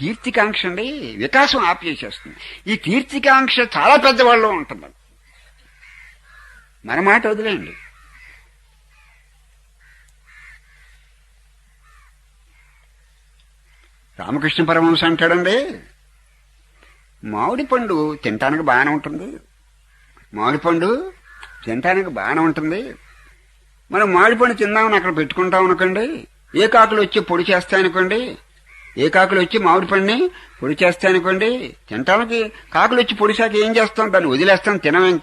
కీర్తికాంక్ష అండి వికాసం ఆపేసేస్తుంది ఈ కీర్తికాంక్ష చాలా పెద్దవాళ్ళు ఉంటుంది మన మాట వదిలేయండి. రామకృష్ణ పరమహంస అంటాడండి మామిడి పండు తినటానికి బాగానే ఉంటుంది. మామిడి పండు తినటానికి బాగానే ఉంటుంది. మనం మామిడి పండు తిందామని అక్కడ పెట్టుకుంటాం అనుకోండి ఏ కాకులు వచ్చి పొడి చేస్తాయనుకోండి ఏ కాకులు వచ్చి మామిడి పండుని పొడి చేస్తాయనుకోండి తినటానికి కాకులు వచ్చి పొడిశాక ఏం చేస్తాం? దాన్ని వదిలేస్తాం తినం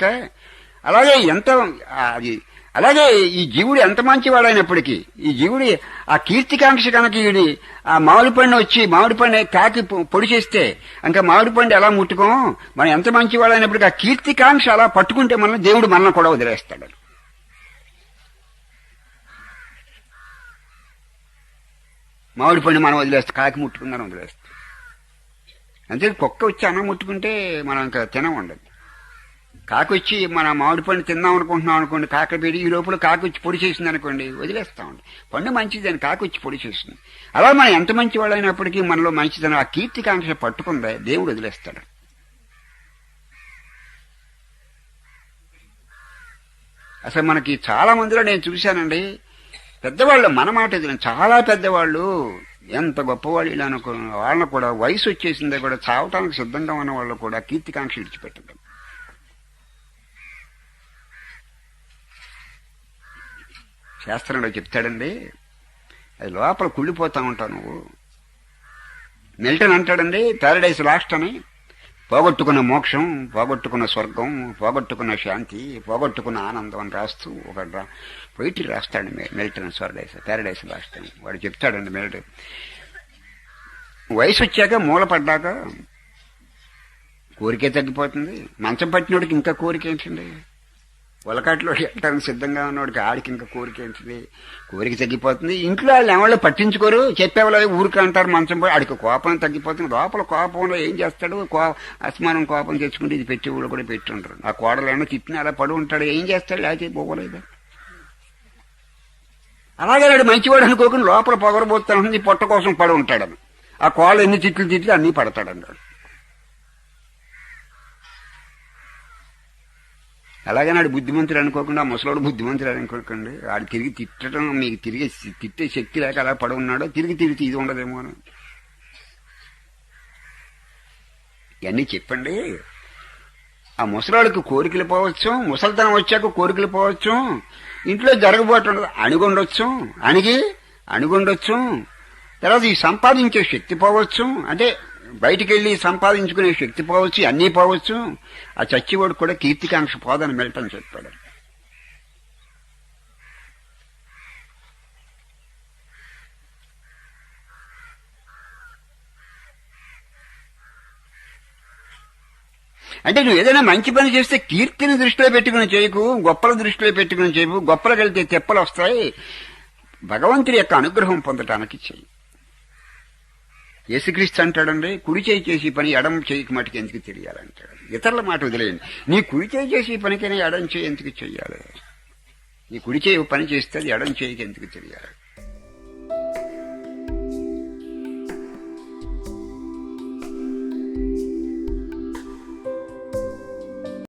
అలాగే ఎంత అది అలాగే ఈ జీవుడు ఎంత మంచివాడైనప్పటికీ ఈ జీవుడి ఆ కీర్తికాంక్ష కనుక ఈడి ఆ మామిడి పండు వచ్చి మామిడి పండు కాకి పొడి చేస్తే ఇంకా మామిడి పండు ఎలా ముట్టుకోం? మనం ఎంత మంచివాడైనప్పటికీ ఆ కీర్తికాంక్ష అలా పట్టుకుంటే మనం దేవుడు మనల్ని కూడా వదిలేస్తాడు. మామిడి పండు మనం వదిలేస్తాం కాకి ముట్టుకుందని వదిలేస్తాం. అంతే కుక్క వచ్చి అన్నం ముట్టుకుంటే మనం ఇంకా తినముండదు. కాకి వచ్చి మన మామిడి పండు తిందాం అనుకుంటున్నాం అనుకోండి కాకి పెరిగి ఈ లోపల కాకి వచ్చి పొడి చేసింది అనుకోండి వదిలేస్తామండి పండు మంచిదని కాకి వచ్చి పొడి చేస్తుంది అలా మనం ఎంత మంచి వాళ్ళైనప్పటికీ మనలో మంచిదని ఆ కీర్తికాంక్ష పట్టుకుందా దేవుడు వదిలేస్తాడు. అసలు మనకి చాలా మందిలో నేను చూశానండి పెద్దవాళ్ళు మన మాట చాలా పెద్దవాళ్ళు ఎంత గొప్పవాళ్ళు ఇలా అనుకున్న వాళ్ళని కూడా వయసు వచ్చేసిందే కూడా చావటానికి సిద్ధంగా ఉన్న వాళ్ళు కూడా కీర్తికాంక్ష విడిచిపెట్టడం శాస్త్రంలో చెప్తాడండి అది లోపల కుళ్ళిపోతా ఉంటావు నువ్వు. మిల్టన్ అంటాడండి ప్యారడైస్ లాస్ట్ అని. పోగొట్టుకున్న మోక్షం పోగొట్టుకున్న స్వర్గం పోగొట్టుకున్న శాంతి పోగొట్టుకున్న ఆనందం అని రాస్తూ ఒక రా- రాస్తాడు మి- మిల్టన్ స్వర్గైస్ ప్యారడైస్ లాస్ట్ వాడు చెప్తాడండి మిల్టన్. వయసు వచ్చాక మూలపడ్డాక కోరికే తగ్గిపోతుంది. మంచం పట్టినోడికి ఇంకా కోరిక ఏంటండి? ఉలకాట్లో వెళ్ళటానికి సిద్ధంగా ఉన్నవాడికి ఆడికి ఇంకా కోరిక ఏంటిది? కోరిక తగ్గిపోతుంది. ఇంట్లో వాళ్ళు ఎవరో పట్టించుకోరు. చెప్పేవాళ్ళు ఊరికి అంటారు మంచం పోయి ఆడికి కోపం తగ్గిపోతుంది. లోపల కోపంలో ఏం చేస్తాడు? కో అస్మానం కోపం తెచ్చుకుంటే ఇది పెట్టి వాళ్ళు కూడా పెట్టి ఉంటారు. ఆ కోడలు ఏమో తిట్టిన అలా పడి ఉంటాడు. ఏం చేస్తాడు? లేకపోతే పోవలేదు అలాగే నాడు మంచివాడు అనుకోకుండా లోపల పొగరబోతాను పొట్ట కోసం పడి ఉంటాడు. ఆ కోళ్ళు ఎన్ని తిట్లు తిట్లు అన్నీ పడతాడు అలాగే నాడు బుద్ధిమంతుడు అనుకోకుండా ఆ ముసలోడు బుద్ధిమంతుడు అనుకోకండి. వాడు తిరిగి తిట్టడం మీకు తిరిగి తిట్టే శక్తి లేక అలా పడి ఉన్నాడో తిరిగి తిరిగి ఇది ఉండదేమో అని. ఇవన్నీ చెప్పండి. ఆ ముసలాడికి కోరికలు పోవచ్చు ముసలితనం వచ్చాక కోరికలు పోవచ్చు ఇంట్లో జరగబోటు ఉండదు అణిగి అణిగుండొచ్చు. తర్వాత ఈ సంపాదించే శక్తి పోవచ్చు. అంటే బయటికి వెళ్ళి సంపాదించుకునే శక్తి పోవచ్చు అన్నీ పోవచ్చు. ఆ చచ్చివాడు కూడా కీర్తికాంక్ష పోదని మిల్టన్ చెప్పాడు. అంటే నువ్వు ఏదైనా మంచి పని చేస్తే కీర్తిని దృష్టిలో పెట్టుకుని చేయకు గొప్పల దృష్టిలో పెట్టుకుని చేయకు గొప్పలకు వెళ్తే తెప్పలు వస్తాయి. భగవంతుడి యొక్క అనుగ్రహం పొందటానికి చెయ్యి. యేసుక్రీస్తు అంటాడండి కుడి చేయి చేసి పని ఎడం చేయికి మటుకు ఎందుకు తెలియాలంటాడు ఇతరుల మాట వదిలేయండి. నీ కుడి చేయి చేసి పనికైనా ఎడం చేయి ఎందుకు చెయ్యాలి? నీ కుడి చేయి పని చేస్తే అది ఎడం చేయికి ఎందుకు తెలియాలి